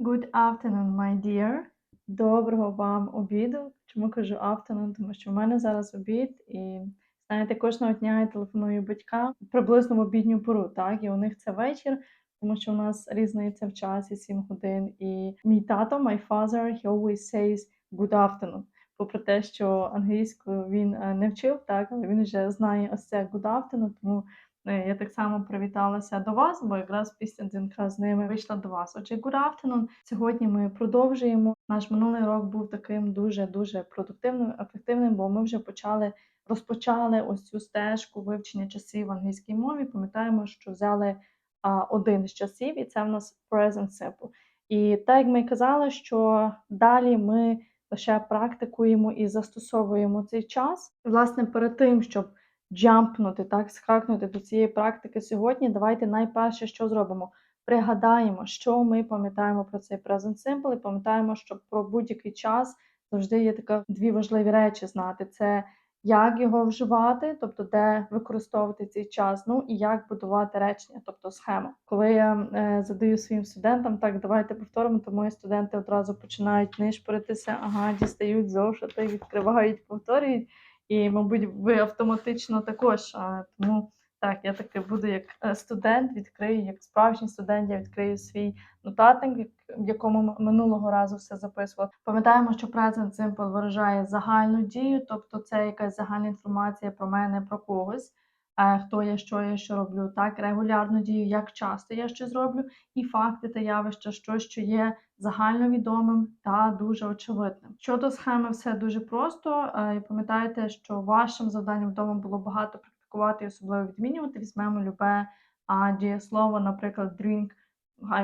Good afternoon, my dear. Доброго вам обіду. Чому кажу afternoon? Тому що в мене зараз обід, і знаєте, кожного дня я телефоную батькам приблизно в обідню пору, так? І у них це вечір, тому що у нас різниця в часі 7 годин. І мій тато, my father, he always says good afternoon. Попри те, що англійською він е, не вчив, так, але він вже знає ось це good afternoon, тому Я так само привіталася до вас, бо якраз після дзвінка з ними вийшла до вас. Отже, good afternoon. Сьогодні ми продовжуємо. Наш минулий рок був таким дуже дуже продуктивним, ефективним, бо ми вже почали розпочали ось цю стежку вивчення часів в англійській мові. Пам'ятаємо, що взяли а, один з часів, і це в нас present simple. І так як ми казали, що далі ми лише практикуємо і застосовуємо цей час. Власне, перед тим, щоб джампнути, так, скакнути до цієї практики сьогодні, давайте найперше, що зробимо? Пригадаємо, що ми пам'ятаємо про цей present simple, і пам'ятаємо, що про будь-який час завжди є така дві важливі речі знати: це як його вживати, тобто де використовувати цей час, ну і як будувати речення, тобто схему. Коли я е, задаю своїм студентам, так давайте повторимо, то мої студенти одразу починають нишпоритися, ага, дістають зошити, відкривають, повторюють. І, мабуть, ви автоматично також. Тому так, я таки буду як е, студент, відкрию, як справжній студент, я відкрию свій нотатник, в якому минулого разу все записував. Пам'ятаємо, що present simple виражає загальну дію, тобто це якась загальна інформація про мене, про когось. Е, Хто я, що я, що роблю, так, регулярну дію, як часто я щось роблю, і факти та явища, що, що є загальновідомим та дуже очевидним. Щодо схеми, все дуже просто. Е, І пам'ятайте, що вашим завданням вдома було багато практикувати і особливо відмінювати. Візьмемо любе а, дієслово, наприклад, drink,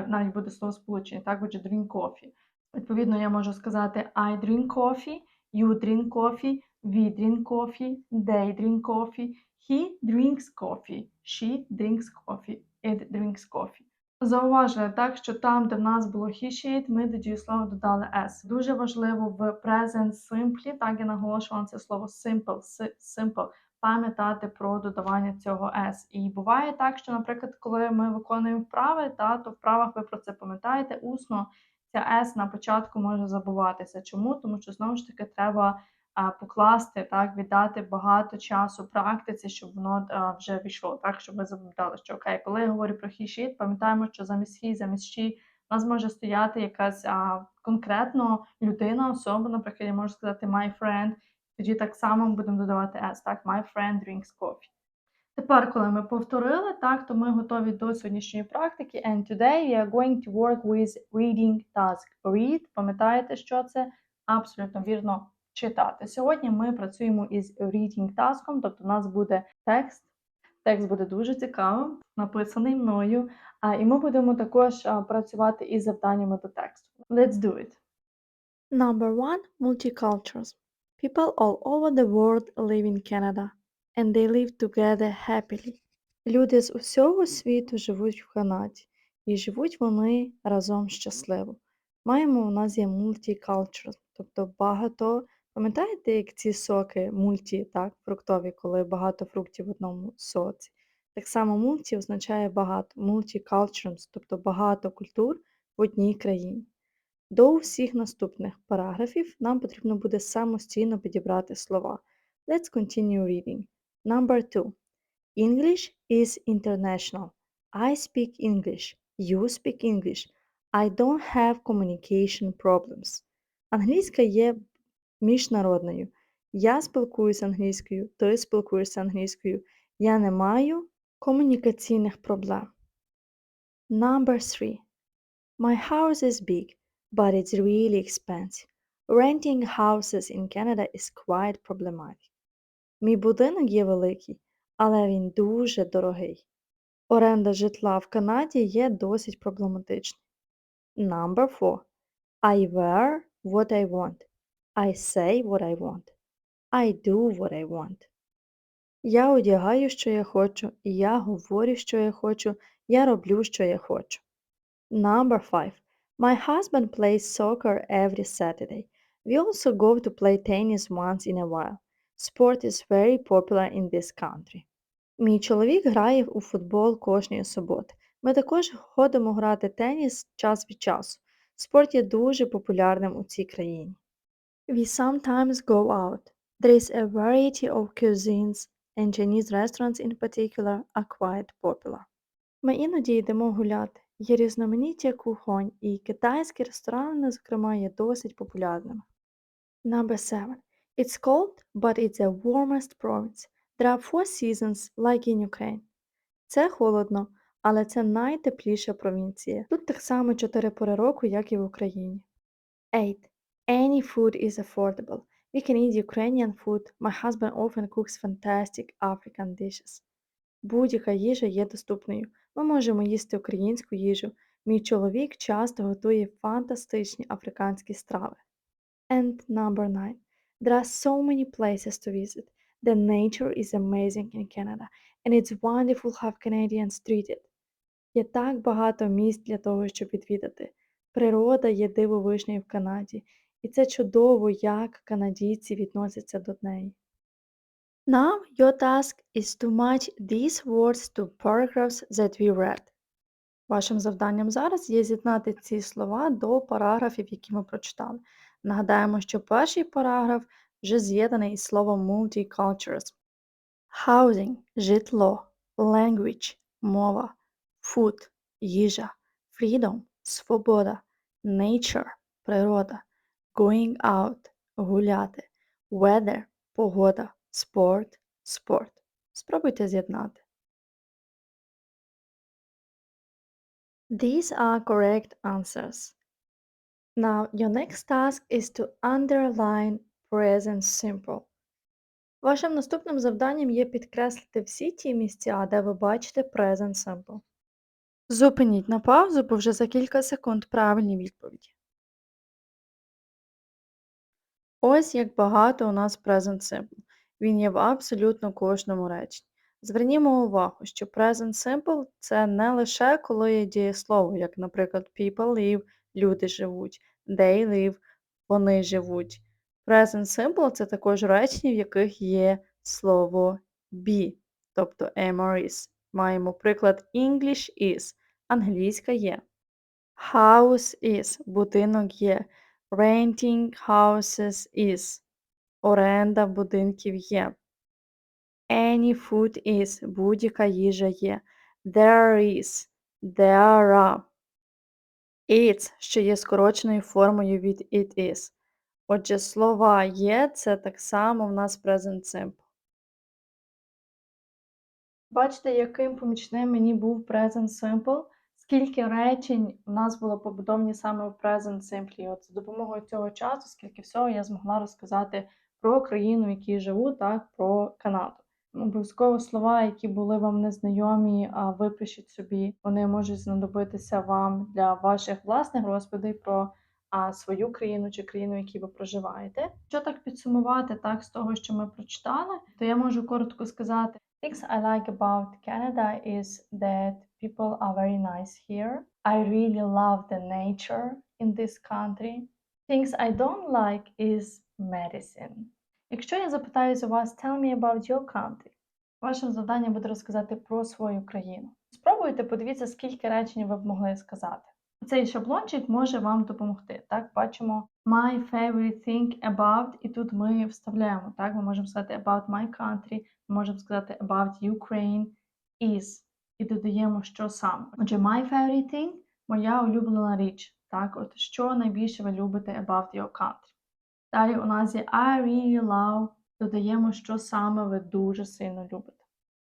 навіть буде слово сполучення, так, отже, drink coffee. Відповідно, я можу сказати I drink coffee, you drink coffee, we drink coffee, they drink coffee, he drinks coffee, she drinks coffee, it drinks coffee. Зауважили так, що там, де в нас було he, she, it, ми до дієслова додали s. Дуже важливо в present simple, так я наголошувала на це слово simple, simple, пам'ятати про додавання цього s. І буває так, що, наприклад, коли ми виконуємо вправи, та, то в вправах ви про це пам'ятаєте усно, ця s на початку може забуватися. Чому? Тому що знову ж таки треба покласти, так, віддати багато часу практиці, щоб воно вже війшло, так, щоб ви запам'ятали, що окей, коли я говорю про she, пам'ятаємо, що замість he, замість she у нас може стояти якась а, конкретно людина, особа, наприклад, я можу сказати my friend, тоді так само ми будемо додавати s, так, my friend drinks coffee. Тепер, коли ми повторили, так, то ми готові до сьогоднішньої практики. And today we are going to work with reading task. Read, пам'ятаєте, що це? Абсолютно вірно читати. Сьогодні ми працюємо із reading task, тобто у нас буде текст. Текст буде дуже цікавим, написаний мною. А, і ми будемо також працювати із завданнями до тексту. Let's do it. Number one, multiculturalism. People all over the world live in Canada, and they live together happily. Люди з усього світу живуть в Канаді, і живуть вони разом щасливо. Маємо у нас є multiculturalism, тобто багато. Пам'ятаєте, як ці соки мульті, так, фруктові, коли багато фруктів в одному соці? Так само мульті означає багато, multiculturalism, тобто багато культур в одній країні. До усіх наступних параграфів нам потрібно буде самостійно підібрати слова. Let's continue reading. Number two. English is international. I speak English. You speak English. I don't have communication problems. Англійська є міжнародною. Я спілкуюся англійською, ти спілкуєшся англійською. Я не маю комунікаційних проблем. Number three. My house is big, but it's really expensive. Renting houses in Canada is quite problematic. Мій будинок є великий, але він дуже дорогий. Оренда житла в Канаді є досить проблематичною. Number 4. I wear what I want. I say what I want. I do what I want. Я одягаю, що я хочу, я говорю, що я хочу, я роблю, що я хочу. Number 5. My husband plays soccer every Saturday. We also go to play tennis once in a while. Sport is very popular in this country. Мій чоловік грає у футбол кожної суботи. Ми також ходимо грати теніс час від часу. Спорт є дуже популярним у цій країні. We sometimes go out. There is a variety of cuisines, and Chinese restaurants in particular are quite popular. Ми іноді йдемо гуляти. Є різноманіття кухонь, і китайські ресторани, зокрема, є досить популярними. Number 7. It's cold, but it's the warmest province. There are four seasons, like in Ukraine. Це холодно, але це найтепліша провінція. Тут так само чотири пори року, як і в Україні. 8. Any food is affordable. We can eat Ukrainian food. My husband often cooks fantastic African dishes. Будь-яка їжа є доступною. Ми можемо їсти українську їжу. Мій чоловік часто готує фантастичні африканські страви. And number 9. There are so many places to visit. The nature is amazing in Canada, and it's wonderful how Canadians treat it. Є так багато місць для того, щоб відвідати. Природа є дивовижною в Канаді, і це чудово, як канадійці відносяться до неї. Now your task is to match these words to paragraphs that we read. Вашим завданням зараз є з'єднати ці слова до параграфів, які ми прочитали. Нагадаємо, що перший параграф вже з'єднаний із словом multiculturalism. Housing – житло, language – мова, food – їжа, freedom – свобода, nature – природа, going out – гуляти, weather – погода, sport – спорт. Спробуйте з'єднати. These are correct answers. Now, your next task is to underline present simple. Вашим наступним завданням є підкреслити всі ті місця, де ви бачите present simple. Зупиніть на паузу, бо вже за кілька секунд правильні відповіді. Ось як багато у нас present simple. Він є в абсолютно кожному реченні. Звернімо увагу, що present simple – це не лише коли є дієслово, як, наприклад, people live – люди живуть, they live – вони живуть. Present simple – це також речення, в яких є слово be, тобто am or is. Маємо приклад English is – англійська є. House is – будинок є. Renting houses is – оренда будинків є. Any food is – будь-яка їжа є. There is – there are. It's, що є скороченою формою від it is. Отже, слова є це так само в нас present simple. Бачите, яким помічним мені був Present Simple? Скільки речень у нас було побудовані саме в Present Simple. От з допомогою цього часу, скільки всього я змогла розказати про країну, в якій живу, так, про Канаду. Обов'язково слова, які були вам незнайомі, а випишіть собі. Вони можуть знадобитися вам для ваших власних розповідей про а, свою країну чи країну, в якій ви проживаєте. Що так підсумувати, так, з того, що ми прочитали, то я можу коротко сказати: Things I like about Canada is that people are very nice here. I really love the nature in this country. Things I don't like is medicine. Якщо я запитаю у вас Tell me about your country, вашим завданням буде розказати про свою країну. Спробуйте, подивіться, скільки речень ви б могли сказати. Цей шаблончик може вам допомогти. Так, бачимо my favorite thing about, і тут ми вставляємо. Так, ми можемо сказати about my country, ми можемо сказати about Ukraine is. І додаємо, що саме. Отже, my favorite thing моя улюблена річ. Так, от що найбільше ви любите about your country. Далі у нас є I really love. Додаємо, що саме ви дуже сильно любите.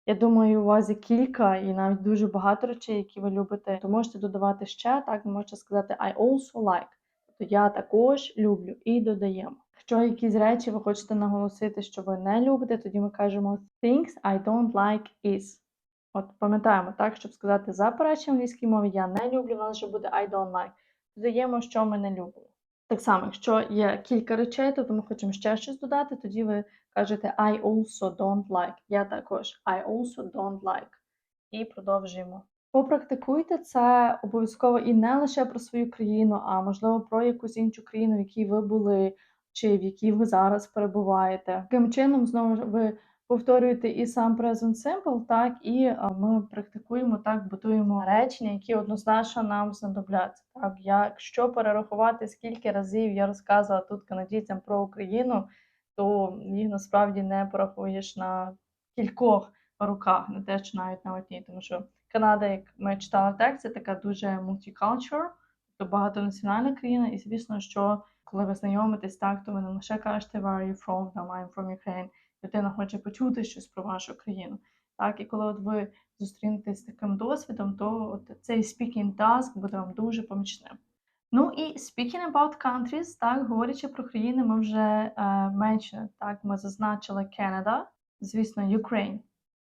Я думаю, у вас є кілька і навіть дуже багато речей, які ви любите, то можете додавати ще, так, ви можете сказати I also like. Тобто я також люблю і додаємо. Якщо якісь речі ви хочете наголосити, що ви не любите, тоді ми кажемо things I don't like is. От пам'ятаємо, так, щоб сказати заперечення в англійській мові я не люблю, у вже буде I don't like. Додаємо, що ми не любимо. Так само, якщо є кілька речей, тобто ми хочемо ще щось додати, тоді ви кажете I also don't like. Я також I also don't like. І продовжуємо. Попрактикуйте це обов'язково і не лише про свою країну, а можливо про якусь іншу країну, в якій ви були, чи в якій ви зараз перебуваєте. Таким чином, знову ж ви повторюєте і сам present simple, так, і ми практикуємо так, будуємо речення, які однозначно нам знадобляться. Так, якщо перерахувати, скільки разів я розказувала тут канадійцям про Україну, то їх насправді не порахуєш на кількох руках, не те, що навіть на одній, тому що Канада, як ми читали текст, це така дуже multicultural, тобто багатонаціональна країна, і звісно, що коли ви знайомитесь так, то ви не лише кажете where are you from, там I'm from Ukraine, людина хоче почути щось про вашу країну. Так, і коли от ви зустрінетесь з таким досвідом, то от цей speaking task буде вам дуже помічним. Ну і speaking about countries, так, говорячи про країни, ми вже е, mentioned, так, ми зазначили Canada, звісно, Ukraine.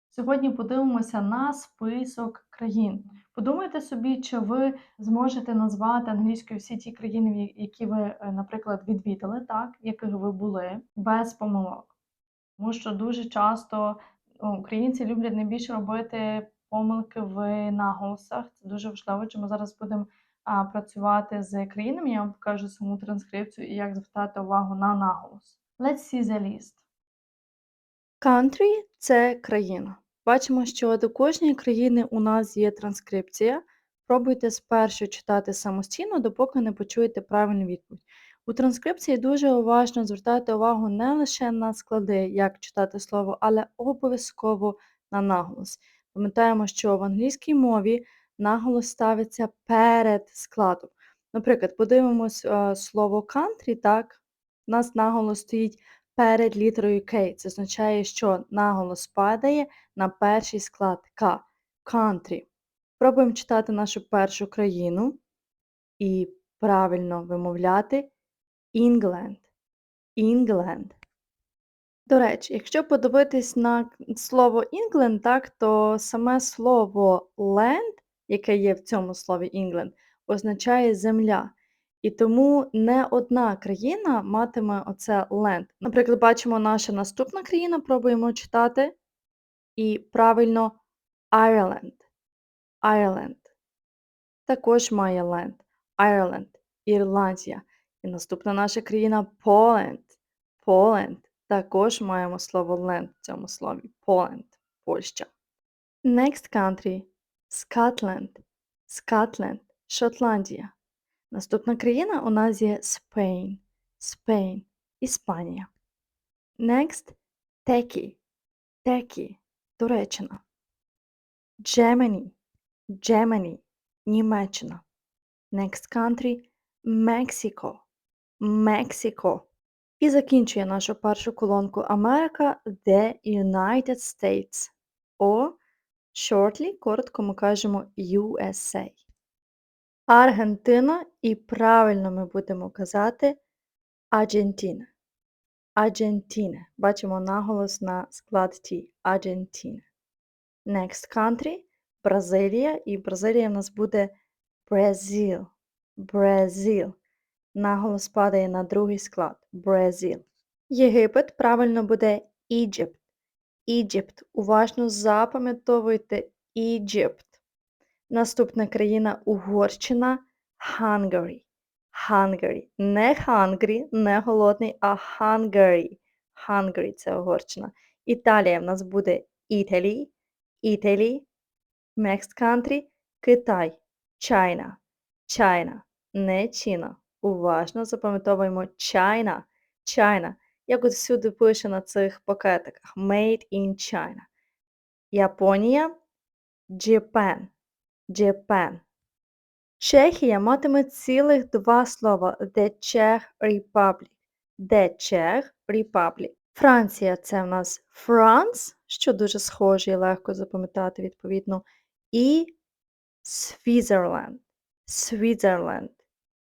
Сьогодні подивимося на список країн. Подумайте собі, чи ви зможете назвати англійською всі ті країни, які ви, е, наприклад, відвідали, так, в яких ви були, без помилок. Тому що дуже часто ну, українці люблять найбільше робити помилки в наголосах. Це дуже важливо, чи ми зараз будемо а, працювати з країнами. Я вам покажу саму транскрипцію і як звертати увагу на наголос. Let's see the list. Country – це країна. Бачимо, що до кожної країни у нас є транскрипція. Пробуйте спершу читати самостійно, допоки не почуєте правильну відповідь. У транскрипції дуже уважно звертайте увагу не лише на склади, як читати слово, але обов'язково на наголос. Пам'ятаємо, що в англійській мові наголос ставиться перед складом. Наприклад, подивимось е, слово country, так? У нас наголос стоїть перед літерою К. Це означає, що наголос падає на перший склад К. Country. Пробуємо читати нашу першу країну і правильно вимовляти England. England. До речі, якщо подивитись на слово England, так, то саме слово land, яке є в цьому слові England, означає земля. І тому не одна країна матиме оце land. Наприклад, бачимо наша наступна країна, пробуємо читати. І правильно Ireland. Ireland. Також має land. Ireland. Ірландія. І наступна наша країна Poland. Poland. Також маємо слово land в цьому слові. Poland. Next country. Scotland. Scotland. Шотландія. Наступна країна у нас є Spain. Spain. Іспанія. Next. Turkey. Turkey. Туреччина. Next country Mexico. Mexico. І закінчує нашу першу колонку Америка The United States. О, shortly, коротко ми кажемо USA. Аргентина і правильно ми будемо казати Аргентина. Аргентина. Бачимо наголос на склад T. Аргентина. Next country Бразилія. І Бразилія в нас буде Brazil. Brazil. Наголос падає на другий склад. Brazil. Єгипет правильно буде Egypt. Egypt. Уважно запам'ятовуйте Egypt. Наступна країна Угорщина Hungary. Hungary. Не hungry, не голодний, а Hungary. Hungary – це Угорщина. Італія в нас буде Italy. Italy. Next country Китай. China. China. Не Чіна. Уважно запам'ятовуємо China. China. Як от всюди пише на цих пакетиках. Made in China. Японія. Japan. Japan. Чехія матиме цілих два слова The Czech Republic. The Czech Republic. Франція це в нас France, що дуже схоже і легко запам'ятати відповідно. І Switzerland. Switzerland.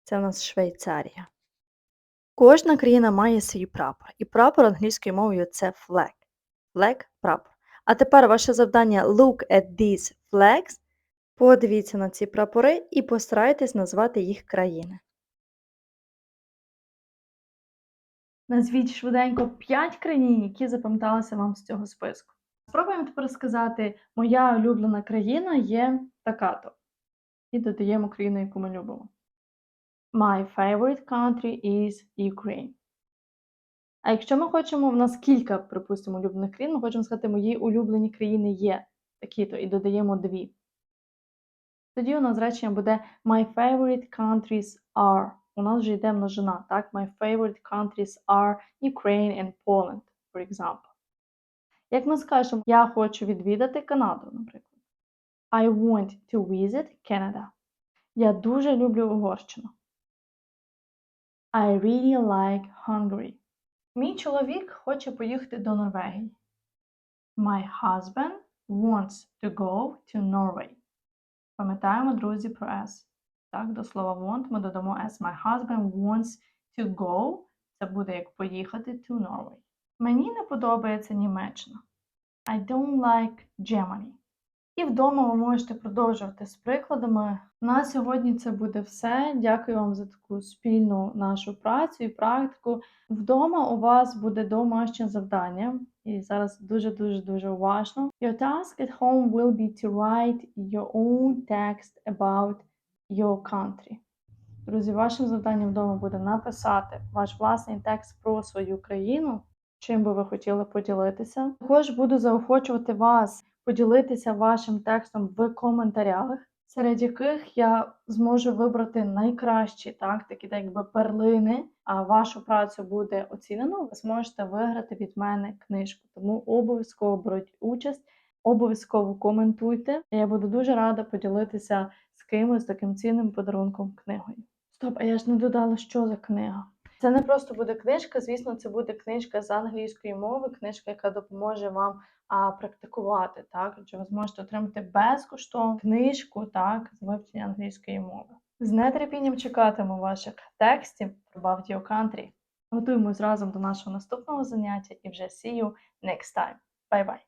Це в нас Швейцарія. Кожна країна має свій прапор. І прапор англійською мовою це flag. Flag – прапор. А тепер ваше завдання look at these flags. Подивіться на ці прапори і постарайтесь назвати їх країни. Назвіть швиденько 5 країн, які запам'яталися вам з цього списку. Спробуємо тепер сказати, моя улюблена країна є така-то. І додаємо країну, яку ми любимо. My favorite country is Ukraine. А якщо ми хочемо, в нас кілька, припустимо, улюблених країн, ми хочемо сказати, мої улюблені країни є такі-то, і додаємо дві. Тоді у нас речення буде My favorite countries are. У нас вже йде множина, так? My favorite countries are Ukraine and Poland, for example. Як ми скажемо, я хочу відвідати Канаду, наприклад. I want to visit Canada. Я дуже люблю Угорщину. I really like Hungary. Мій чоловік хоче поїхати до Норвегії. My husband wants to go to Norway. Пам'ятаємо, друзі, про S. Так, до слова want ми додамо S. My husband wants to go. Це буде як поїхати to Norway. Мені не подобається Німеччина. I don't like Germany. І вдома ви можете продовжувати з прикладами. На сьогодні це буде все. Дякую вам за таку спільну нашу працю і практику. Вдома у вас буде домашнє завдання. І зараз дуже-дуже дуже уважно. Your task at home will be to write your own text about your country. Друзі, вашим завданням вдома буде написати ваш власний текст про свою країну, чим би ви хотіли поділитися. Також буду заохочувати вас поділитися вашим текстом в коментарях, серед яких я зможу вибрати найкращі, так, такі так якби перлини, а вашу працю буде оцінено, ви зможете виграти від мене книжку. Тому обов'язково беріть участь, обов'язково коментуйте. Я буду дуже рада поділитися з кимось таким цінним подарунком книгою. Стоп, а я ж не додала, що за книга. Це не просто буде книжка, звісно, це буде книжка з англійської мови, книжка, яка допоможе вам а, практикувати, так? Адже ви зможете отримати безкоштовну книжку так, з вивчення англійської мови. З нетерпінням чекатиму ваших текстів про About Your Country. Готуємось разом до нашого наступного заняття і вже see you next time. Bye-bye!